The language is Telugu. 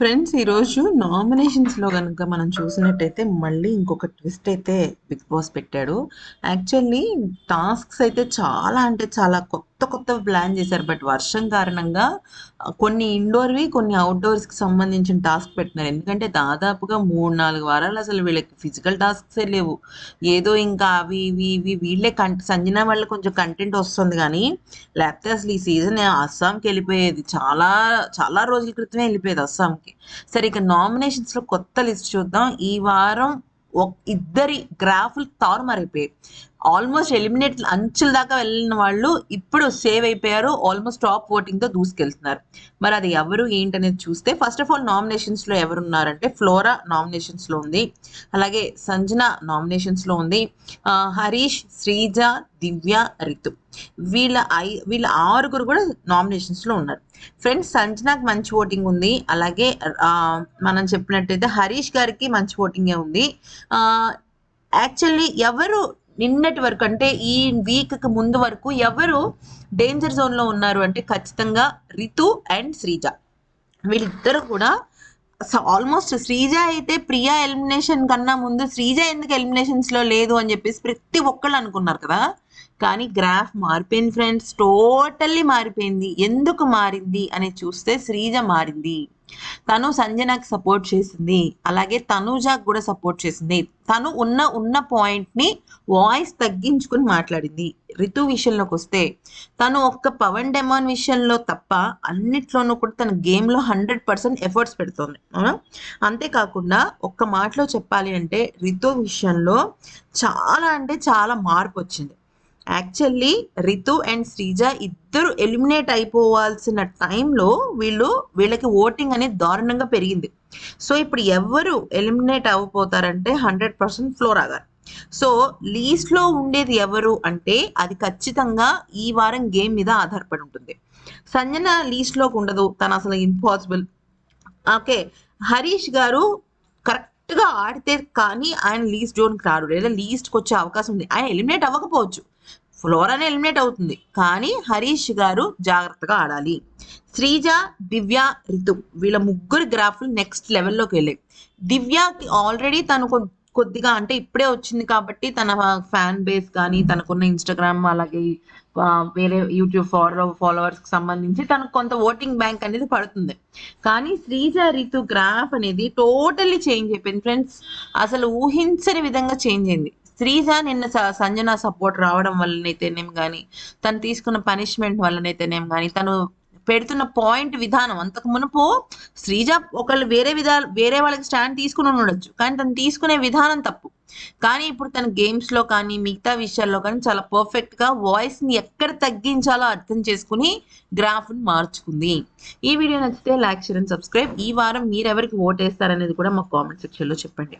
ఫ్రెండ్స్ ఈరోజు నామినేషన్స్లో కనుక మనం చూసినట్టయితే మళ్ళీ ఇంకొక ట్విస్ట్ అయితే బిగ్ బాస్ పెట్టాడు. యాక్చువల్లీ టాస్క్స్ అయితే చాలా అంటే చాలా కొత్త కొత్త ప్లాన్ చేశారు. బట్ వర్షం కారణంగా కొన్ని ఇండోర్వి కొన్ని అవుట్డోర్స్కి సంబంధించిన టాస్క్ పెట్టినారు. ఎందుకంటే దాదాపుగా మూడు నాలుగు వారాలు అసలు వీళ్ళకి ఫిజికల్ టాస్క్సే లేవు. ఏదో ఇంకా అవి ఇవి ఇవి వీళ్ళే కంట సంజన వల్ల కొంచెం కంటెంట్ వస్తుంది కానీ లేకపోతే అసలు ఈ సీజన్ అస్సాంకి వెళ్ళిపోయేది. చాలా చాలా రోజుల క్రితమే వెళ్ళిపోయేది అస్సాంకి. సరే ఇక నామినేషన్స్లో కొత్త లిస్ట్ చూద్దాం. ఈ వారం ఇద్దరి గ్రాఫ్లు తారుమారైపోయాయి. ఆల్మోస్ట్ ఎలిమినేట్ అంచుల దాకా వెళ్ళిన వాళ్ళు ఇప్పుడు సేవ్ అయిపోయారు ఆల్మోస్ట్ టాప్ ఓటింగ్తో దూసుకెళ్తున్నారు. మరి అది ఎవరు ఏంటనేది చూస్తే ఫస్ట్ ఆఫ్ ఆల్ నామినేషన్స్లో ఎవరు ఉన్నారంటే ఫ్లోరా నామినేషన్స్లో ఉంది. అలాగే సంజన నామినేషన్స్లో ఉంది. హరీష్ శ్రీజ దివ్య రితు. వీళ్ళ ఐ వీళ్ళ ఆరుగురు కూడా నామినేషన్స్లో ఉన్నారు. ఫ్రెండ్స్ సంజనాకి మంచి ఓటింగ్ ఉంది. అలాగే మనం చెప్పినట్టయితే హరీష్ గారికి మంచి ఓటింగే ఉంది. యాక్చువల్లీ ఎవరు నిన్నటి వరకు అంటే ఈ వీక్కి ముందు వరకు ఎవరు డేంజర్ జోన్లో ఉన్నారు అంటే ఖచ్చితంగా రితు అండ్ శ్రీజ. వీళ్ళిద్దరు కూడా ఆల్మోస్ట్ శ్రీజ అయితే ప్రియా ఎలిమినేషన్ కన్నా ముందు శ్రీజ ఎందుకు ఎలిమినేషన్స్లో లేదు అని చెప్పేసి ప్రతి ఒక్కళ్ళు అనుకున్నారు కదా. కానీ గ్రాఫ్ మారిపోయింది ఫ్రెండ్స్. టోటల్లీ మారిపోయింది. ఎందుకు మారింది అని చూస్తే శ్రీజ మారింది. తను సంజనకి సపోర్ట్ చేసింది. అలాగే తనుజాకి కూడా సపోర్ట్ చేసింది. తను ఉన్న ఉన్న పాయింట్ని వాయిస్ తగ్గించుకుని మాట్లాడింది. రితు విషయంలోకి వస్తే తను ఒక్క పవన్ డెమాన్ విషయంలో తప్ప అన్నిట్లోనూ కూడా తన గేమ్లో హండ్రెడ్ పర్సెంట్ ఎఫర్ట్స్ పెడుతోంది. అంతేకాకుండా ఒక్క మాటలో చెప్పాలి అంటే రితు విషయంలో చాలా అంటే చాలా మార్పు వచ్చింది. యాక్చువల్లీ రితు అండ్ శ్రీజ ఇద్దరు ఎలిమినేట్ అయిపోవాల్సిన టైంలో వీళ్ళు వీళ్ళకి ఓటింగ్ అనేది దారుణంగా పెరిగింది. సో ఇప్పుడు ఎవరు ఎలిమినేట్ అవ్వపోతారంటే హండ్రెడ్ పర్సెంట్ ఫ్లోర్ ఆగారు. సో లీస్ట్లో ఉండేది ఎవరు అంటే అది ఖచ్చితంగా ఈ వారం గేమ్ మీద ఆధారపడి ఉంటుంది. సంజన లీస్ట్లోకి ఉండదు తను అసలు ఇంపాసిబుల్ ఓకే హరీష్ గారు కరెక్ట్గా ఆడితే కానీ ఆయన లీస్ట్ జోన్కి రాడు లేదా లీస్ట్కి వచ్చే అవకాశం ఉంది. ఆయన ఎలిమినేట్ అవ్వకపోవచ్చు. ఫ్లోరానే ఎలిమినేట్ అవుతుంది కానీ హరీష్ గారు జాగ్రత్తగా ఆడాలి. శ్రీజ దివ్య రితు వీళ్ళ ముగ్గురు గ్రాఫ్లు నెక్స్ట్ లెవెల్లోకి వెళ్ళాయి. దివ్యకి ఆల్రెడీ తను కొంచెం కొద్దిగా అంటే ఇప్పుడే వచ్చింది కాబట్టి తన ఫ్యాన్ బేస్ కానీ తనకున్న ఇన్స్టాగ్రామ్ అలాగే వేరే యూట్యూబ్ ఫాలో ఫాలోవర్స్కి సంబంధించి తనకు కొంత ఓటింగ్ బ్యాంక్ అనేది పడుతుంది. కానీ శ్రీజ రితు గ్రాఫ్ అనేది టోటల్లీ చేంజ్ అయిపోయింది. ఫ్రెండ్స్ అసలు ఊహించని విధంగా చేంజ్ అయింది. శ్రీజ నిన్న సంజన సపోర్ట్ రావడం వల్లనైతేనేం కానీ తను తీసుకున్న పనిష్మెంట్ వల్లనైతేనేం కానీ తను పెడుతున్న పాయింట్ విధానం. అంతకు మునుపు శ్రీజ ఒకళ్ళు వేరే విధా వేరే వాళ్ళకి స్టాండ్ తీసుకుని ఉండొచ్చు. కానీ తను తీసుకునే విధానం తప్పు. కానీ ఇప్పుడు తన గేమ్స్లో కానీ మిగతా విషయాల్లో కానీ చాలా పర్ఫెక్ట్గా వాయిస్ని ఎక్కడ తగ్గించాలో అర్థం చేసుకుని గ్రాఫ్ని మార్చుకుంది. ఈ వీడియో నచ్చితే లైక్ షేర్ అండ్ సబ్స్క్రైబ్ ఈ వారం మీరెవరికి ఓటేస్తారనేది కూడా మా కామెంట్ సెక్షన్లో చెప్పండి.